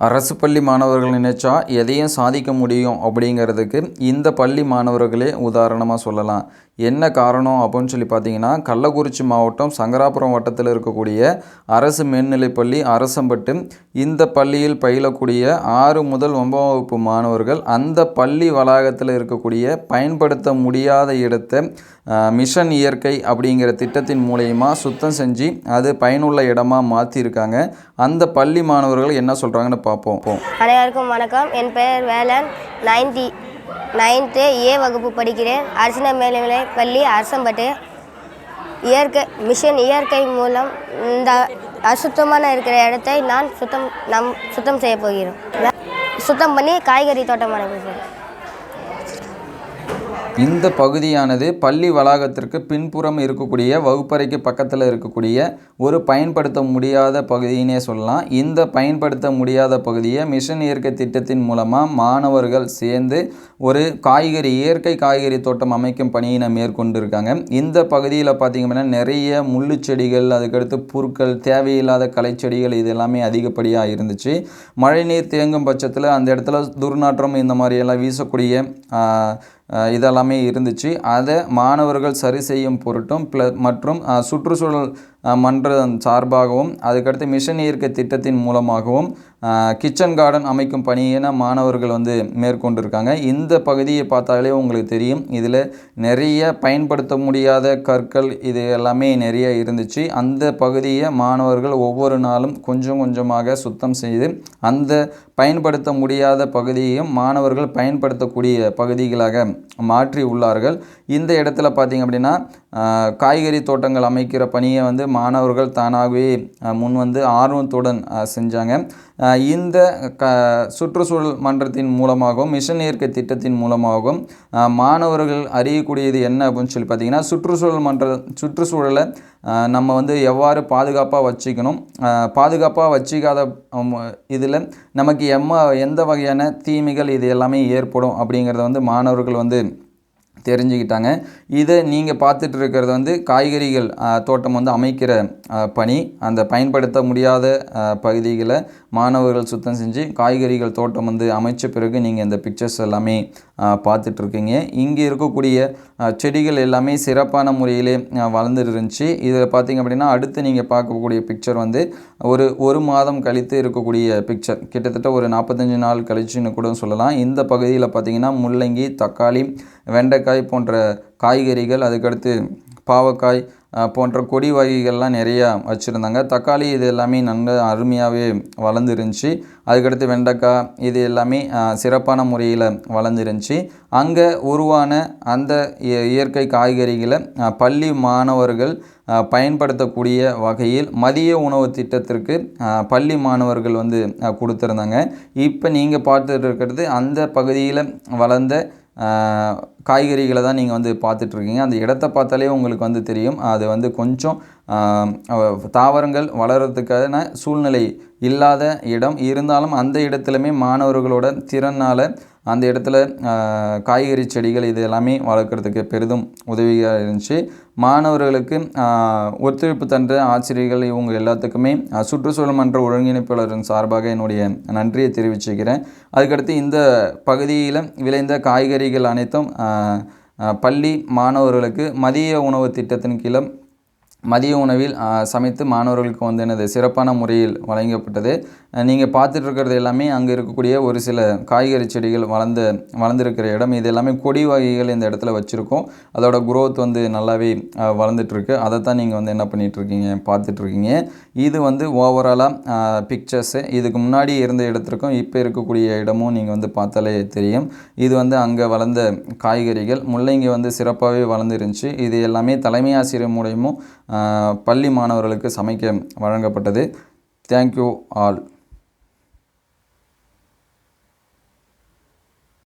அரசு பள்ளி மாணவர்கள் நினைச்சா எதையும் சாதிக்க முடியும் அப்படிங்கிறதுக்கு இந்த பள்ளி மாணவர்களே உதாரணமாக சொல்லலாம். என்ன காரணம் அப்படின்னு சொல்லி பார்த்தீங்கன்னா கள்ளக்குறிச்சி மாவட்டம் சங்கராபுரம் வட்டத்தில் இருக்கக்கூடிய அரசு மேல்நிலைப்பள்ளி அரசம்பட்டு இந்த பள்ளியில் பயிலக்கூடிய ஆறு முதல் ஒன்பதாம் வகுப்பு மாணவர்கள் அந்த பள்ளி வளாகத்தில் இருக்கக்கூடிய பயன்படுத்த முடியாத இடத்தை மிஷன் இயற்கை அப்படிங்கிற திட்டத்தின் மூலயமா சுத்தம் செஞ்சு அது பயனுள்ள இடமா மாற்றிருக்காங்க அந்த பள்ளி மாணவர்கள் என்ன சொல்கிறாங்கன்னு பார்ப்போம். அனைவருக்கும் வணக்கம். என் பெயர் வேலன். நைன்த்தி நைன்த்து ஏ வகுப்பு படிக்கிறேன். அரசின மேல்நிலை பள்ளி அரசம்பட்டு. இயற்கை மிஷன் இயற்கை மூலம் இந்த அசுத்தமான இருக்கிற இடத்தை நான் சுத்தம் நம் சுத்தம் செய்ய போகிறோம் சுத்தம் பண்ணி காய்கறி தோட்டம் அமைப்போம் இந்த பகுதியானது பள்ளி வளாகத்திற்கு பின்புறம் இருக்கக்கூடிய வகுப்பறைக்கு பக்கத்தில் இருக்கக்கூடிய ஒரு பயன்படுத்த முடியாத பகுதியினே சொல்லலாம். இந்த பயன்படுத்த முடியாத பகுதியை மிஷன் இயற்கை திட்டத்தின் மூலமாக மாணவர்கள் சேர்ந்து ஒரு காய்கறி இயற்கை காய்கறி தோட்டம் அமைக்கும் பணியினை மேற்கொண்டிருக்காங்க. இந்த பகுதியில் பார்த்திங்கன்னா நிறைய முள்ளு செடிகள் அதுக்கடுத்து புற்கள் தேவையில்லாத கலைச்செடிகள் இது எல்லாமே அதிகப்படியாக இருந்துச்சு. மழைநீர் தேங்கும் பட்சத்தில் அந்த இடத்துல துர்நாற்றம் இந்த மாதிரியெல்லாம் வீசக்கூடிய இதெல்லாமே இருந்துச்சு. அதை மாணவர்கள் சரி செய்யும் பொருட்டும் ப்ள மற்றும் சுற்றுச்சூழல் மன்றம் சார்பாகவும் அதுக்கடுத்து மிஷன் இயற்கை திட்டத்தின் மூலமாகவும் கிச்சன் கார்டன் அமைக்கும் பணியினை மாணவர்கள் வந்து மேற்கொண்டிருக்காங்க. இந்த பகுதியை பார்த்தாலே உங்களுக்கு தெரியும். இதில் நிறைய பயன்படுத்த முடியாத கற்கள் இது எல்லாமே நிறைய இருந்துச்சு. அந்த பகுதியை மாணவர்கள் ஒவ்வொரு நாளும் கொஞ்சம் கொஞ்சமாக சுத்தம் செய்து அந்த பயன்படுத்த முடியாத பகுதியையும் மாணவர்கள் பயன்படுத்தக்கூடிய பகுதிகளாக மாற்றி உள்ளார்கள். இந்த இடத்துல பார்த்தீங்க அப்படின்னா காய்கறி தோட்டங்கள் அமைக்கிற பணியை வந்து மாணவர்கள் தானாகவே முன் வந்து ஆர்வத்துடன் செஞ்சாங்க. இந்த க சுற்றுச்சூழல் மன்றத்தின் மூலமாகவும் மிஷன் இயற்கை திட்டத்தின் மூலமாகவும் மாணவர்கள் அறியக்கூடியது என்ன அப்படின்னு சொல்லி பார்த்தீங்கன்னா சுற்றுச்சூழல் மன்ற சுற்றுச்சூழலை நம்ம வந்து எவ்வாறு பாதுகாப்பாக வச்சுக்கணும்? பாதுகாப்பாக வச்சிக்காத இதில் நமக்கு எம்ம எந்த வகையான தீமைகள் இது எல்லாமே ஏற்படும் அப்படிங்கிறத வந்து மாணவர்கள் வந்து தெரிஞ்சுக்கிட்டாங்க. இதை நீங்கள் பார்த்துட்டு இருக்கிறது வந்து காய்கறிகள் தோட்டம் வந்து அமைக்கிற பணி. அந்த பயன்படுத்த முடியாத பகுதிகளை மாணவர்கள் சுத்தம் செஞ்சு காய்கறிகள் தோட்டம் வந்து அமைச்ச பிறகு நீங்கள் இந்த பிக்சர்ஸ் எல்லாமே பார்த்துட்ருக்கீங்க. பார்த்துட்டு இருக்கீங்க இங்கே இருக்கக்கூடிய செடிகள் எல்லாமே சிறப்பான முறையிலே வளர்ந்துட்டு இருந்துச்சு இதில் பார்த்தீங்க அப்படின்னா அடுத்து நீங்கள் பார்க்கக்கூடிய பிக்சர் வந்து ஒரு ஒரு மாதம் கழித்து இருக்கக்கூடிய பிக்சர் கிட்டத்தட்ட ஒரு நாற்பத்தஞ்சு நாள் கழிச்சுன்னு கூட சொல்லலாம். இந்த பகுதியில் பார்த்தீங்கன்னா முள்ளங்கி தக்காளி வெண்டைக்காய் போன்ற காய்கறிகள் அதுக்கடுத்து பாவக்காய் போன்ற கொடி வகைகள்லாம் நிறையா வச்சுருந்தாங்க. தக்காளி இது எல்லாமே நல்ல அருமையாகவே வளர்ந்துருந்துச்சி. அதுக்கடுத்து வெண்டைக்காய் இது எல்லாமே சிறப்பான முறையில் வளர்ந்துருந்துச்சி. அங்கே உருவான அந்த இயற்கை காய்கறிகளை பள்ளி மாணவர்கள் பயன்படுத்தக்கூடிய வகையில் மதிய உணவு திட்டத்திற்கு பள்ளி மாணவர்கள் வந்து கொடுத்துருந்தாங்க. இப்போ நீங்கள் பார்த்துட்டு இருக்கிறது அந்த பகுதியில் வளர்ந்த காய்கறிகளை தான் நீங்கள் வந்து பார்த்துட்ருக்கீங்க. அந்த இடத்த பார்த்தாலே உங்களுக்கு வந்து தெரியும். அது வந்து கொஞ்சம் ஆஹ் தாவரங்கள் வளர்கிறதுக்கான சூழ்நிலை இல்லாத இடம். இருந்தாலும் அந்த இடத்துலையுமே மாணவர்களோட திறனால் அந்த இடத்துல காய்கறி செடிகள் இது எல்லாமே வளர்க்குறதுக்கு பெரிதும் உதவியாக இருந்துச்சு. மாணவர்களுக்கு ஒத்துழைப்பு தந்த ஆசிரியர்கள் இவங்க எல்லாத்துக்குமே சுற்றுச்சூழல் மன்ற ஒருங்கிணைப்பாளரின் சார்பாக என்னுடைய நன்றியை தெரிவிச்சுக்கிறேன். அதுக்கடுத்து இந்த பகுதியில் விளைந்த காய்கறிகள் அனைத்தும் பள்ளி மாணவர்களுக்கு மதிய உணவு திட்டத்தின் கீழே மதிய உணவில் சமைத்து மாணவர்களுக்கு வந்து எனது சிறப்பான முறையில் வழங்கப்பட்டது. நீங்கள் பார்த்துட்டு இருக்கிறது எல்லாமே அங்கே இருக்கக்கூடிய ஒரு சில காய்கறி செடிகள் வளர்ந்த வளர்ந்துருக்கிற இடம். இது எல்லாமே கொடி வகைகள் இந்த இடத்துல வச்சுருக்கோம். அதோட குரோத் வந்து நல்லாவே வளர்ந்துட்டுருக்கு. அதை தான் நீங்கள் வந்து என்ன பண்ணிகிட்ருக்கீங்க பார்த்துட்ருக்கீங்க இது வந்து ஓவராலாக பிக்சர்ஸு இதுக்கு முன்னாடி இருந்த இடத்திற்கும் இப்போ இருக்கக்கூடிய இடமும் நீங்கள் வந்து பார்த்தாலே தெரியும். இது வந்து அங்கே வளர்ந்த காய்கறிகள். முள்ளங்கி வந்து சிறப்பாகவே வளர்ந்துருந்துச்சு. இது எல்லாமே தலைமை ஆசிரியர் மூலயமும் பள்ளி மாணவர்களுக்கு சமைக்க வழங்கப்பட்டது. Thank you all